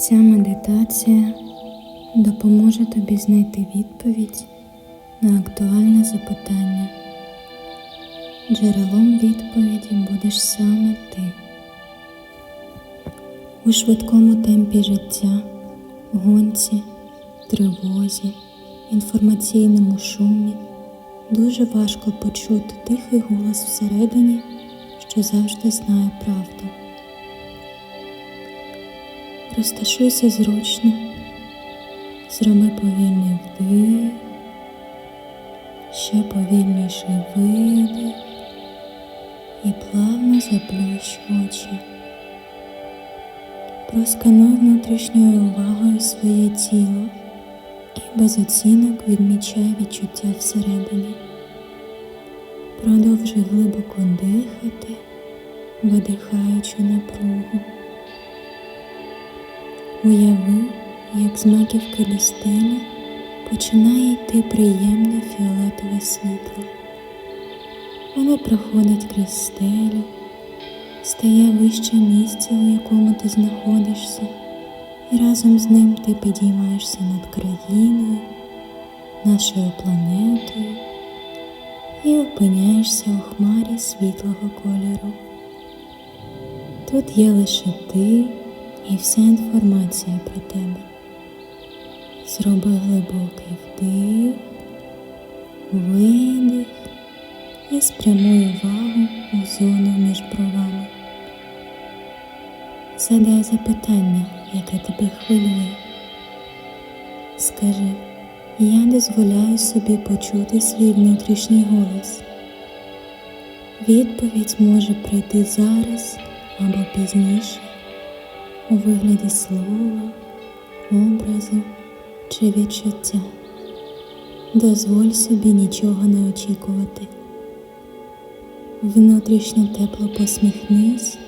Ця медитація допоможе тобі знайти відповідь на актуальне запитання. Джерелом відповіді будеш саме ти. У швидкому темпі життя, гонці, тривозі, інформаційному шумі дуже важко почути тихий голос всередині, що завжди знає правду. Розташуйся зручно, зроби повільний вдих, ще повільніший видих і плавно заплющ очі. Проскануй внутрішньою увагою своє тіло і без оцінок відмічай відчуття всередині. Продовжуй глибоко дихати, видихаючи напругу. Уяви, як з маківки стелі починає йти приємне фіолетове світло. Воно проходить крізь стелю, стає вище місця, у якому ти знаходишся, і разом з ним ти підіймаєшся над країною, нашою планетою і опиняєшся у хмарі світлого кольору. Тут є лише ти і вся інформація про тебе. Зроби глибокий вдих, видих і спрямуй увагу у зону між бровами. Задай запитання, яке тебе хвилює. Скажи, я дозволяю собі почути свій внутрішній голос. Відповідь може прийти зараз або пізніше у вигляді слова, образу чи відчуття. Дозволь собі нічого не очікувати. Внутрішньо тепло посміхнись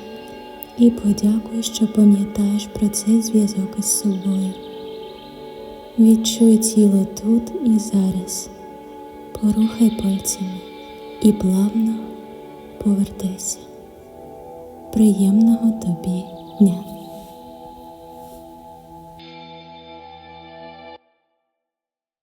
і подякуй, що пам'ятаєш про цей зв'язок із собою. Відчуй тіло тут і зараз, порухай пальцями і плавно повертайся. Приємного тобі дня!